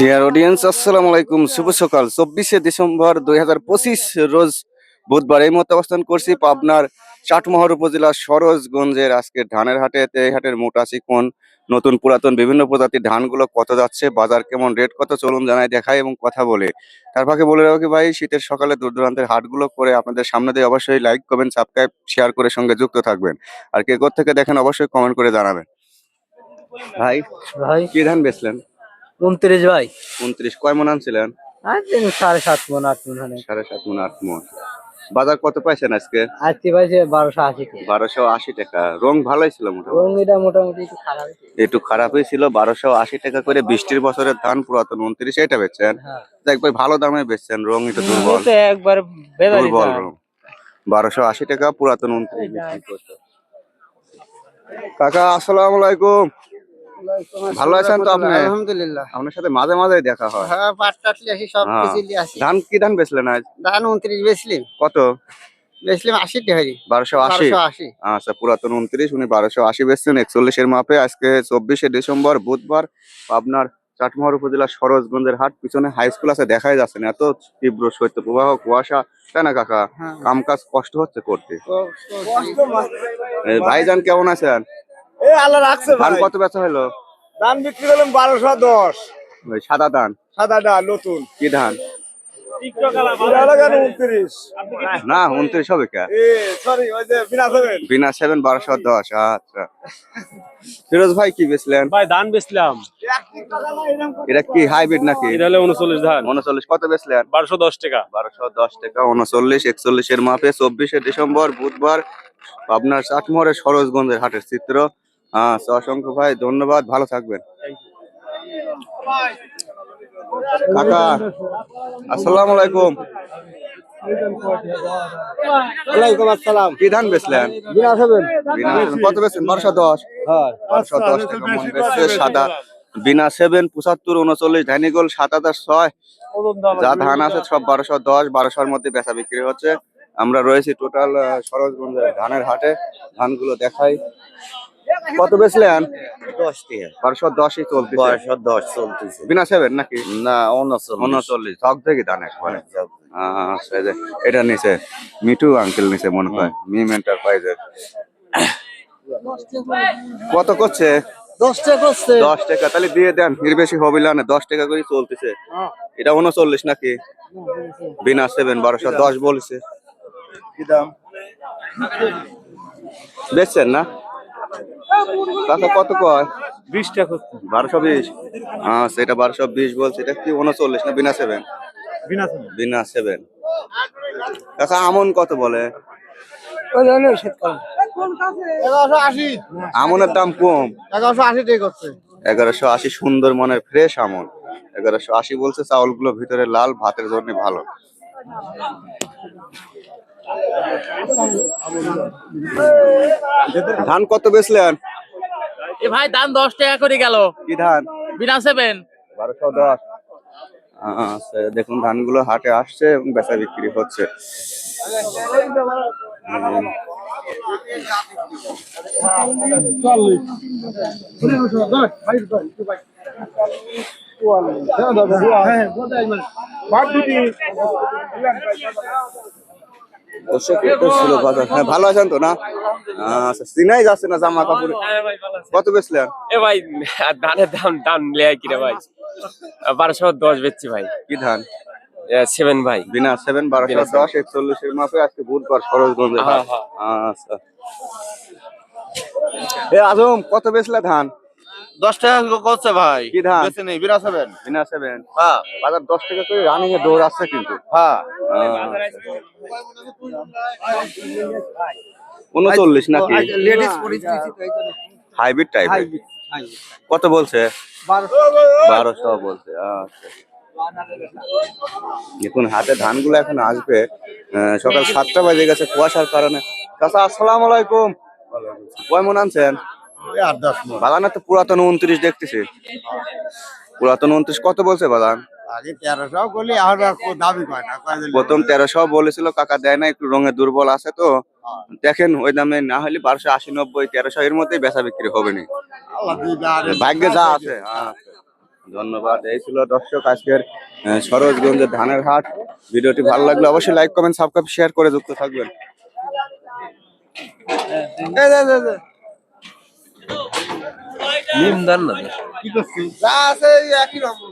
Dear audience আসসালামু আলাইকুম শুভ সকাল। চব্বিশে ডিসেম্বর দুই হাজার পঁচিশ রোজ বুধবার এই মতো অবস্থান করছি পাবনার চাটমোহর উপজেলার সরোজগঞ্জের। আজকে ধানের হাটে এই হাটের মোটা চিকন, নতুন পুরাতন বিভিন্ন প্রজাতির ধানগুলো কত যাচ্ছে, বাজার কেমন, রেট কত, চলুন জানাই দেখায় এবং কথা বলে। তার ফাঁকে বলে রাখি ভাই, শীতের সকালে দূর দূরান্তের হাটগুলো করে আপনাদের সামনে দিয়ে অবশ্যই লাইক করবেন সাবস্ক্রাইব শেয়ার করে সঙ্গে যুক্ত থাকবেন। আর কে থেকে দেখেন, অবশ্যই কমেন্ট করে জানাবেন। ভাই ভাই। কি ধান বেচলেন? উনত্রিশ ভাই। উনত্রিশ কয় মন আনছিলেন? সাড়ে সাত মন আট মন সাড়ে সাত মন আট মন। বাজার কত পাইছেন আজকে? আজকে পাইছে বারোশো আশি টাকা। বারোশো আশি টাকা। রং ভালোই ছিল এবং এটা মোটামুটি একটু খারাপ একটু খারাপই ছিল। বারোশো আশি টাকা করে বৃষ্টির বছরের ধান পুরাতন উনত্রিশ এটা বেচছেন? হ্যাঁ। দেখ ভাই ভালো দামে বেচছেন রং একটু দুর্বল। একবার দুর্বল রং। বারোশো আশি টাকা পুরাতন উনত্রিশ। কাকা আসসালামু আলাইকুম। ভালো আছেন তো আপনি? আলহামদুলিল্লাহ। আপনার সাথে মাঝে মাঝে দেখা হয়। হ্যাঁ পাট টাটলি আসি সব হ্যাঁ। কিছু লিয়ে আসি। ধান কি ধান বেচলেন আজ? ধান উনত্রিশ বেচলিম। কত? বেচলিম আশি টাকারি বারোশো আশি? আচ্ছা পুরাতন উনত্রিশ উনি বারোশো আশি বেচছেন। একচল্লিশের মাপে আজকে চব্বিশে ডিসেম্বর বুধবার আপনার চাটমোহর উপজেলা সরোজগঞ্জের হাট। পিছনে হাই স্কুল আছে দেখাই যাচ্ছে না। এত তীব্র শৈত্য প্রবাহ কুয়াশা। তাই না কাকা? হ্যাঁ। কাম কাজ কষ্ট হচ্ছে করতে। ভাইজান কেমন আছেন? এ আল্লাহ রাখছে ধান কত বেচা হলো? ধান বিক্রি করলাম বারোশো দশ। ওই সাদা ধান? সাদা ডাল নতুন। কি ধান? উনত্রিশ? না উনত্রিশ হবে কে? এ সরি ওই যে বিনা সেভেন বারোশো দশ আচ্ছা। ফিরোজ ভাই কি বেচলেন? ভাই ধান বেচলাম। এটা কি হাইব্রিড নাকি? এটা হলো উনচল্লিশ ধান। উনচল্লিশ কত বেচলেন? বারোশো দশ টাকা। বারোশো দশ টাকা উনচল্লিশ একচল্লিশের মাপে চব্বিশে ডিসেম্বর বুধবার আপনার চাটমোহরের সরোজগঞ্জের হাটের চিত্র। আচ্ছা অসংখ্য ভাই ধন্যবাদ ভালো থাকবেন। কাকা আসসালামু আলাইকুম। ওয়ালাইকুম আসসালাম। কি ধান বেচলেন কত বারোশো দশ। হ্যাঁ। বারোশো দশ টাকা মন বেচছে সাদা। বিনা সেভেন পঁচাত্তর উনচল্লিশ ধানিগোল সাত হাজার ছয়। যা ধান আছে সব বারোশো দশ বারোশোর মধ্যে বেচা বিক্রি হচ্ছে। আমরা রয়েছি টোটাল সরোজগঞ্জের ধানের হাটে। ধানগুলো দেখাই। কত বেচলেন? দশ টাকা বারোশো দশই চলছে বারোশো দশ চলতেছে। বিনা সেভেন নাকি? না উনচল্লিশ। উনচল্লিশ। ঝক থেকে ধান একবারে আচ্ছা, এটা নিচে মিঠু আঙ্কেল নিচে মনে হয়। মিম এন্টারপ্রাইজের কত করছে? দশ টাকা করছে। দশ টাকা তাহলে দিয়ে দেন। এর বেশি হবে না দশ টাকা করে চলতেছে। এটা উনচল্লিশ নাকি? বিনা সেভেন বারোশো দশ বলছে। কি দাম? বেচছেন না? কত কয়? বিশ টাকা বারোশো বিশ। হ্যাঁ সেটা বারোশো বিশ বলছে এটা কি উনচল্লিশ না বিনা সেভেন বিনা সেভেন কাকা আমন কত বলে? আমনের দাম কম। এগারোশো আশি টাকা করছে। এগারোশো আশি সুন্দর মনের ফ্রেশ আমন। এগারোশো আশি বলছে চাউলগুলো ভিতরে লাল ভাতের জন্য ভালো। ধান কত বেচলেন? এ ভাই দাম দশ টাকা করে গেল। কি ধান? বিনা সেভেন। বারোশো দশ। আচ্ছা, দেখুন ধানগুলো হাটে আসছে এবং বেচা বিক্রি হচ্ছে। হুম। দর্শক, এটা ছিল বাজার। হ্যাঁ ভালো আছেন তো না? আচ্ছা চিনাই যাচ্ছে না জামা কাপড়? কত বেচলেন? এ ভাই ধানের দাম দাম লেয় কিরে ভাই? বারোশো দশ বেচছি ভাই। কি ধান? সেভেন ভাই। বিনা সেভেন বারোশো বিনা দশ মাপে আজকে বুধবার সরোজগঞ্জে। হ্যাঁ, হ্যাঁ। আচ্ছা। এ আজম কত বেচলে ধান? দশ টাকা করছে ভাই। কি ধান? বেশি নেই বিনা সেভেন। বিনা সেভেন। হ্যাঁ বাজার দশ টাকা করে রানিং এ দৌড় আছে কিন্তু। হ্যাঁ উনচল্লিশ নাকি? লেডিস পরিস্থিতি তো হাইব্রিড টাইপ কত বলছে? বারোশো। বলছে আচ্ছা। দেখুন হাতে ধানগুলো এখন আসবে আহ, সকাল সাতটা বাজে গেছে কুয়াশার কারণে। চাচা আসসালাম আলাইকুম। কয় মন আনছেন? আট দশ বাগানে তো পুরাতন উনত্রিশ দেখতেছি। পুরাতন উনত্রিশ কত বলছে বাগান? আগে তেরোশো করলে আর দাবি পায় না প্রথম তেরোশো বলেছিল কাকা দেয় না একটু রঙে দুর্বল আছে তো। দেখেন ওই দামে না হলে বারোশো আশি নব্বই তেরোশো এর মধ্যেই বেচা বিক্রি হবে না। ভাগ্যে যা আছে হ্যাঁ। ধন্যবাদ। এই ছিল দর্শক আজকের সরোজগঞ্জের ধানের হাট। ভিডিওটি ভালো লাগলে অবশ্যই লাইক কমেন্ট সাবস্ক্রাইব শেয়ার করে যুক্ত থাকবেন। যা আছে একই রকম।